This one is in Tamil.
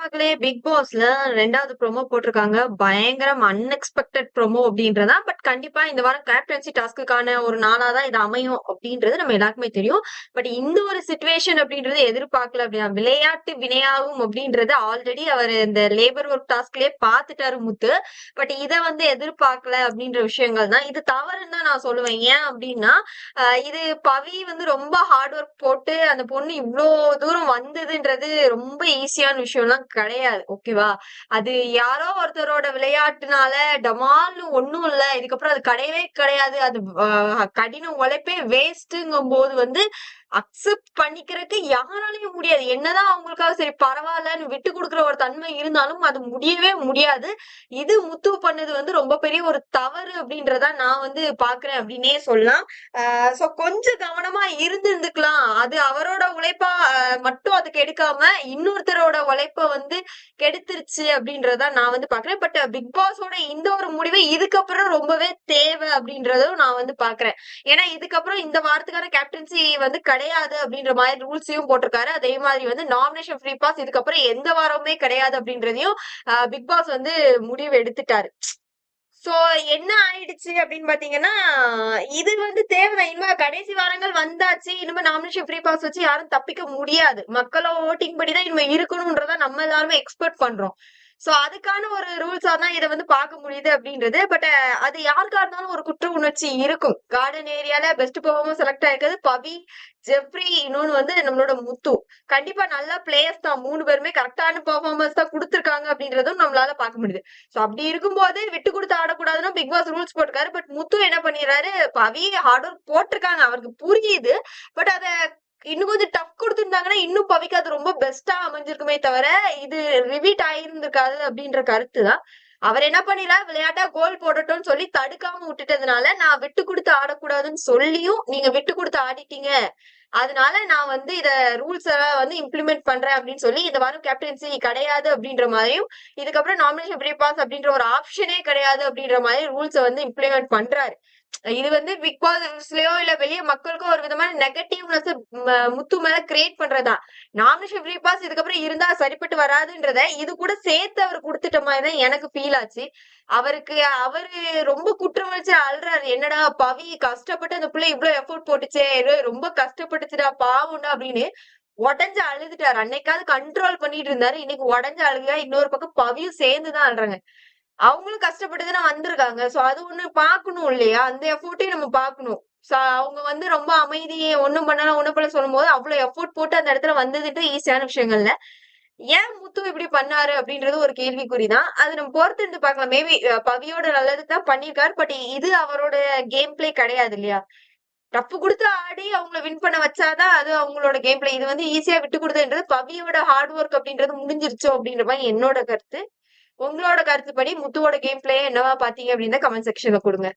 மகளே பிக் பாஸ்ல ரெண்டாவது ப்ரோமோ போட்டிருக்காங்க. பயங்கரம் அன்எக்ஸ்பெக்டட் ப்ரோமோ அப்படின்றதா பட் கண்டிப்பா இந்த வாரம் கேப்டன்சி டாஸ்க்குக்கான ஒரு நாளா தான் இது அமையும் அப்படின்றது நம்ம எல்லாருக்குமே தெரியும். பட் இந்த ஒரு சுச்சுவேஷன் அப்படின்றது எதிர்பார்க்கல அப்படின்னா விளையாட்டு வினையாகும் அப்படின்றது ஆல்ரெடி அவர் இந்த லேபர் ஒர்க் டாஸ்க்லயே பார்த்துட்டாரு முத்து. பட் இதை வந்து எதிர்பார்க்கல அப்படின்ற விஷயங்கள் தான் இது தவறுன்னு தான் நான் சொல்லுவேன். ஏன் அப்படின்னா இது பவி வந்து ரொம்ப ஹார்ட் ஒர்க் போட்டு அந்த பொண்ணு இவ்வளோ தூரம் வந்ததுன்றது ரொம்ப ஈஸியான விஷயம்லாம் கிடையாது. ஓகேவா? அது யாரோ ஒருத்தரோட விளையாட்டுனால டமால்னு ஒண்ணும் இல்ல. இதுக்கப்புறம் அது கிடையவே கிடையாது. அது கடின உழைப்பே வேஸ்ட்டுங்கும் போது வந்து அக்செப்ட் பண்ணிக்கிறதுக்கு யாராலையும் முடியாது. என்னதான் அவங்களுக்காக சரி பரவாயில்லன்னு விட்டு கொடுக்குற ஒரு தன்மை இருந்தாலும் அது முடியவே முடியாது. இது முத்து பண்ணது வந்து ரொம்ப பெரிய ஒரு தவறு அப்படின்றத நான் வந்து பாக்குறேன் அப்படின்னே சொல்லலாம். சோ கொஞ்சம் கவனமா இருந்திருந்துக்கலாம். அது அவரோட உழைப்பா மட்டும் அது கெடுக்காம இன்னொருத்தரோட உழைப்ப வந்து கெடுத்துருச்சு அப்படின்றத நான் வந்து பாக்குறேன் பட் பிக் பாஸோட இந்த ஒரு முடிவு இதுக்கப்புறம் ரொம்பவே தேவை அப்படின்றதும் நான் வந்து பாக்குறேன் ஏன்னா இதுக்கப்புறம் இந்த வாரத்துக்கான கேப்டன்சி வந்து கிடையாது அப்படின்ற மாதிரி ரூல்ஸையும் போட்டிருக்காரு. அதே மாதிரி வந்து நாமினேஷன் ஃப்ரீ பாஸ் இதுக்கப்புறம் எந்த வாரமுமே கிடையாது அப்படின்றதையும் பிக் பாஸ் வந்து முடிவு எடுத்துட்டாரு. சோ என்ன ஆயிடுச்சு அப்படின்னு பாத்தீங்கன்னா இது வந்து தேவை. இனிமே கடைசி வாரங்கள் வந்தாச்சு. இனிமே நாமினேஷன் ஃப்ரீ பாஸ் வச்சு யாரும் தப்பிக்க முடியாது. மக்களோ ஓட்டிங் படி தான் இனிமே இருக்கணும்ன்றத நம்ம எல்லாருமே எக்ஸ்பெக்ட் பண்றோம். சோ அதுக்கான ஒரு ரூல்ஸா தான் இதை வந்து பார்க்க முடியுது அப்படின்றது. பட் அது யாருக்கா இருந்தாலும் ஒரு குற்ற உணர்ச்சி இருக்கும். கார்டன் ஏரியால பெஸ்ட் பெர்ஃபார்மர் செலக்ட் ஆயிருக்கிறது பவி ஜெஃப்ரி இன்னொன்னு வந்து நம்மளோட முத்து. கண்டிப்பா நல்ல பிளேயர்ஸ் தான். மூணு பேருமே கரெக்டான பெர்ஃபார்மன்ஸ் தான் கொடுத்துருக்காங்க அப்படின்றதும் நம்மளால பார்க்க முடியுது. சோ அப்படி இருக்கும்போது விட்டு கொடுத்து ஆடக்கூடாதுன்னு பிக் பாஸ் ரூல்ஸ் போட்டிருக்காரு. பட் முத்து என்ன பண்ணிடுறாரு? பவி ஹார்ட் ஒர்க் போட்டிருக்காங்க. அவருக்கு புரியுது. பட் அதை இன்னும் கொஞ்சம் டஃப் கொடுத்துருந்தாங்கன்னா இன்னும் பவிக்கு அது ரொம்ப பெஸ்டா அமைஞ்சிருக்குமே தவிர இது ரிவீட் ஆயிருந்திருக்காது அப்படின்ற கருத்து தான் அவர் என்ன பண்ணிடா விளையாட்டா கோல் போடட்டும்னு சொல்லி தடுக்காம விட்டுட்டதுனால நான் விட்டு கொடுத்து ஆடக்கூடாதுன்னு சொல்லியும் நீங்க விட்டு கொடுத்து ஆடிட்டீங்க. அதனால நான் வந்து இத ரூல்ஸ் வந்து இம்ப்ளிமெண்ட் பண்றேன் அப்படின்னு சொல்லி இந்த வாரம் கேப்டன்சி கிடையாது அப்படின்ற மாதிரியும் இதுக்கப்புறம் நாமினேஷன் ஃப்ரீ பாஸ் அப்படின்ற ஒரு ஆப்ஷனே கிடையாது அப்படின்ற மாதிரி ரூல்ஸை வந்து இம்ப்ளிமெண்ட் பண்றாரு. இது வந்து பிக் பாஸ்லயோ இல்ல வெளிய மக்களுக்கோ ஒரு விதமான நெகட்டிவ்னஸ் முத்து மேல கிரியேட் பண்றதா? நாமினேஷன் ஃப்ரீ பாஸ் இதுக்கப்புறம் இருந்தா சரிப்பட்டு வராதுன்றத இது கூட சேர்த்து அவர் கொடுத்துட்ட மாதிரி தான் எனக்கு ஃபீல் ஆச்சு. அவருக்கு அவரு ரொம்ப குற்றம் வச்சு அழுறாரு. என்னடா பவி கஷ்டப்பட்டு அந்த பிள்ளை இவ்வளவு எஃபோர்ட் போட்டுச்சே ரொம்ப கஷ்டப்பட்டுச்சுடா பாவம்டா அப்படின்னு உடஞ்சு அழுதுட்டாரு. அன்னைக்காவது கண்ட்ரோல் பண்ணிட்டு இருந்தாரு. இன்னைக்கு உடஞ்சு அழுகா இன்னொரு பக்கம் பவியும் சேர்ந்துதான் அழுறாங்க. அவங்களும் கஷ்டப்பட்டு தானே வந்திருக்காங்க. சோ அது ஒண்ணு பாக்கணும் இல்லையா? அந்த எஃபோர்ட்டையும் நம்ம பாக்கணும் சோ அவங்க வந்து ரொம்ப அமைதியை ஒண்ணும் பண்ணலாம் ஒண்ணு பண்ண சொல்லும் போது அவ்வளவு எஃபோர்ட் போட்டு அந்த இடத்துல வந்ததுட்டு ஈஸியான விஷயங்கள்ல. ஏன் முத்து இப்படி பண்ணாரு அப்படின்றது ஒரு கேள்விக்குறிதான். அது நம்ம பொறுத்து இருந்து பார்க்கலாம். மேபி பவியோட நல்லதுக்கு தான் பண்ணிருக்காரு. பட் இது அவரோட கேம் பிளே கிடையாது இல்லையா? டப்பு கொடுத்து ஆடி அவங்கள வின் பண்ண வச்சாதான் அது அவங்களோட கேம் பிளே இது வந்து ஈஸியா விட்டு கொடுத்ததுன்றது பவியோட ஹார்ட் ஒர்க் அப்படின்றது முடிஞ்சிருச்சோ அப்படின்ற மாதிரி என்னோட கருத்து. உங்களோட கருத்துப்படி முத்துவோட கேம் பிளே என்னவா பாத்தீங்க அப்படின்னு கமெண்ட் செக்ஷன்ல கொடுங்க.